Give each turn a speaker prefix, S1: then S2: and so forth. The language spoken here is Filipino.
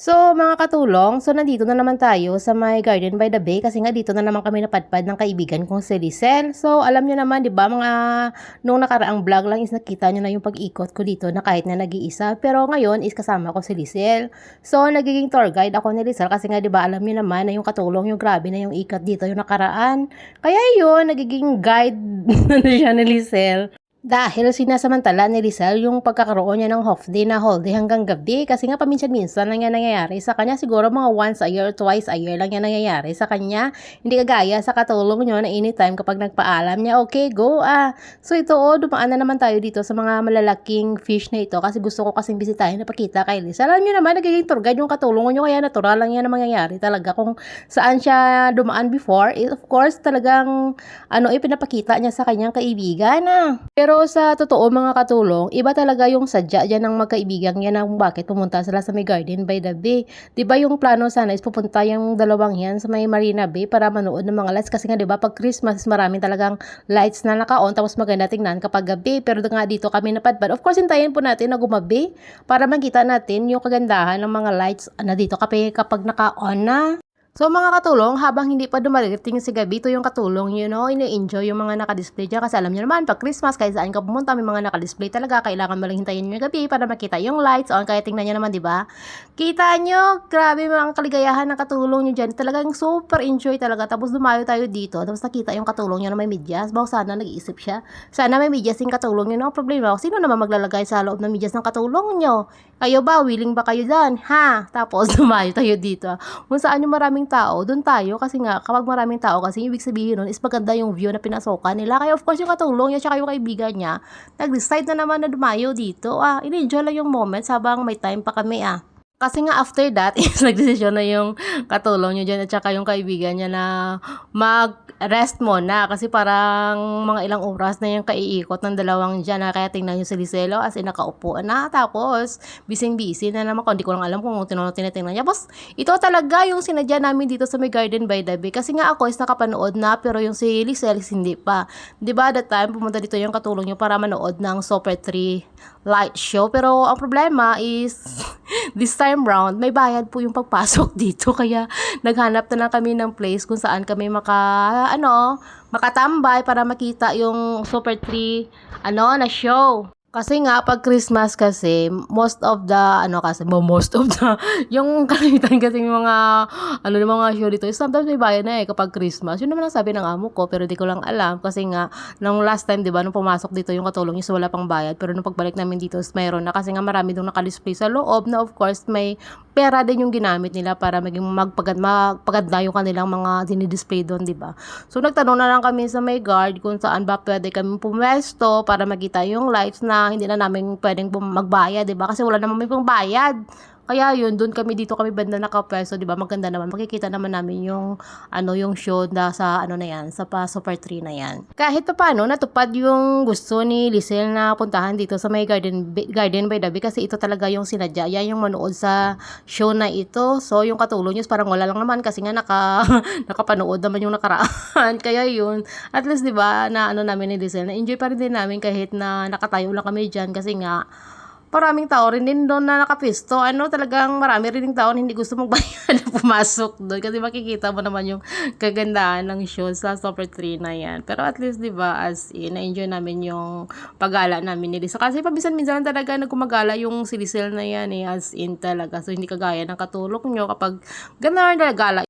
S1: So, mga katulong, so nandito na naman tayo sa my garden by the bay kasi nga dito na naman kami napadpad ng kaibigan kong si Lisel. So, alam nyo naman, di ba, mga nung nakaraang vlog lang is nakita nyo na yung pag-ikot ko dito na kahit na nag-iisa. Pero ngayon is kasama ko si Lisel. So, nagiging tour guide ako ni Lisel kasi nga, di ba, alam nyo naman na yung katulong yung grabe na yung ikat dito yung nakaraan. Kaya yun, nagiging guide na siya ni Lisel. Dahil sinasamantala ni Rizal yung pagkakaroon niya ng half day na whole day hanggang gabi kasi nga paminsan-minsan lang yan nangyayari sa kanya. Siguro mga once a year twice a year lang yan nangyayari sa kanya. Hindi kagaya sa katulong nyo na anytime kapag nagpaalam niya okay go ah. So ito oh dumaan na naman tayo dito sa mga malalaking fish na ito kasi gusto ko kasing bisitahin na pakita kay Rizal. Alam nyo naman nagiging tour guide yung katulong nyo kaya natural lang yan na mangyayari talaga kung saan siya dumaan before. Eh, of course talagang ano ipinapakita niya sa kanyang kaibigan ah. Pero sa totoo mga katulong, iba talaga yung sadya dyan ng magkaibigan yan ng bakit pumunta sila sa may garden by the bay. ba yung plano sana is pupunta yung dalawang yan sa may Marina Bay para manood ng mga lights kasi nga ba pag Christmas maraming talagang lights na naka-on tapos maganda tingnan kapag gabi pero nga dito kami napadpad. Of course hintayin po natin na gumabi para makita natin yung kagandahan ng mga lights na dito kapag, kapag naka-on na. So mga katulong, habang hindi pa dumarating si gabi, ito yung katulong, you know, ini-enjoy yung mga nakadisplay dyan. Kasi alam niyo naman, pag Christmas, kahit saan ka pumunta, may mga nakadisplay talaga. Kailangan mo lang hintayin yung gabi para makita yung lights on. Kaya tingnan nyo naman, di ba? Kita nyo, grabe mga kaligayahan ng katulong nyo dyan. Talagang super enjoy talaga. Tapos dumayo tayo dito. Tapos nakita yung katulong nyo na may medyas. Bawa sana nag-iisip siya. Sana may medyas yung katulong nyo. No problema. Sino naman maglalagay sa loob ng medyas ng katulong nyo? Kayo ba? Willing ba kayo dyan? Ha? Tapos dumayo tayo dito. Kung saan yung maraming tao, doon tayo. Kasi nga, kapag maraming tao, kasi ibig sabihin nun is maganda yung view na pinasokan nila. Kaya of course yung katulong niya, tsaka yung kaibigan niya, nag-decide na naman na dumayo dito. Ah, in-enjoy lang yung moments habang may time pa kami ah. Kasi nga after that, is nagdesisyon na yung katulong niya dyan at saka yung kaibigan niya na mag-rest muna. Kasi parang mga ilang oras na yung kaiikot ng dalawang dyan. Na kaya tingnan niyo si Liselo as in nakaupo na. Tapos, busy-busy na naman. Hindi ko lang alam kung tinanong tinitingnan niya. Tapos, ito talaga yung sinadya namin dito sa may Garden by the Bay. Kasi nga ako is nakapanood na pero yung si Lisel is hindi pa. ba that time pumunta dito yung katulong niyo para manood ng Super 3 light show. Pero ang problema is this time round, may bayad po yung pagpasok dito. Kaya naghanap na lang kami ng place kung saan kami maka, ano, makatambay para makita yung Super 3, ano, na show. Kasi nga, pag Christmas kasi, most of the, ano kasi, mo- most of the, yung kalimitan kasi yung mga, ano, yung mga show dito, sometimes may bayad na eh kapag Christmas. Yun naman ang sabi ng amo ko, pero di ko lang alam. Kasi nga, nung last time, di ba, nung pumasok dito yung katulong is wala pang bayad. Pero nung pagbalik namin dito, mayroon na. Kasi nga marami doon nakadisplay sa loob na of course may pera din yung ginamit nila para maging magpagad, magpaganda yung kanilang mga dinidisplay doon, di ba? So, nagtanong na lang kami sa may guard kung saan ba pwede kami pumwesto para makita yung lights na hindi na namin pwedeng magbayad, di ba? Kasi wala naman may pang bayad. Kaya yun, doon kami dito kami banda nakapwesto, 'di ba? Maganda naman. Makikita naman namin yung ano yung show na sa ano na 'yan, sa pa Super 3 na 'yan. Kahit pa paano natupad yung gusto ni Lisel na puntahan dito sa may Garden Garden by the Bay kasi ito talaga yung sinadya. Yan yung manood sa show na ito. So yung katulong niyo parang wala lang naman kasi nga naka nakapanood naman yung nakaraan. Kaya yun, at least 'di ba na ano namin ni Lisel na enjoy pa rin din namin kahit na nakatayo lang kami diyan kasi nga maraming tao rin din doon na nakapisto. Ano, talagang marami rin tao na hindi gusto magbayad na pumasok doon. Kasi makikita mo naman yung kagandahan ng show sa Super 3 na yan. Pero at least, di ba, as in, na-enjoy namin yung paggala namin ni Lisa. Kasi paminsan-minsan talaga nagkumagala yung si Lisel na yan eh, as in talaga. So, hindi kagaya ng katulog nyo kapag gano'n na gala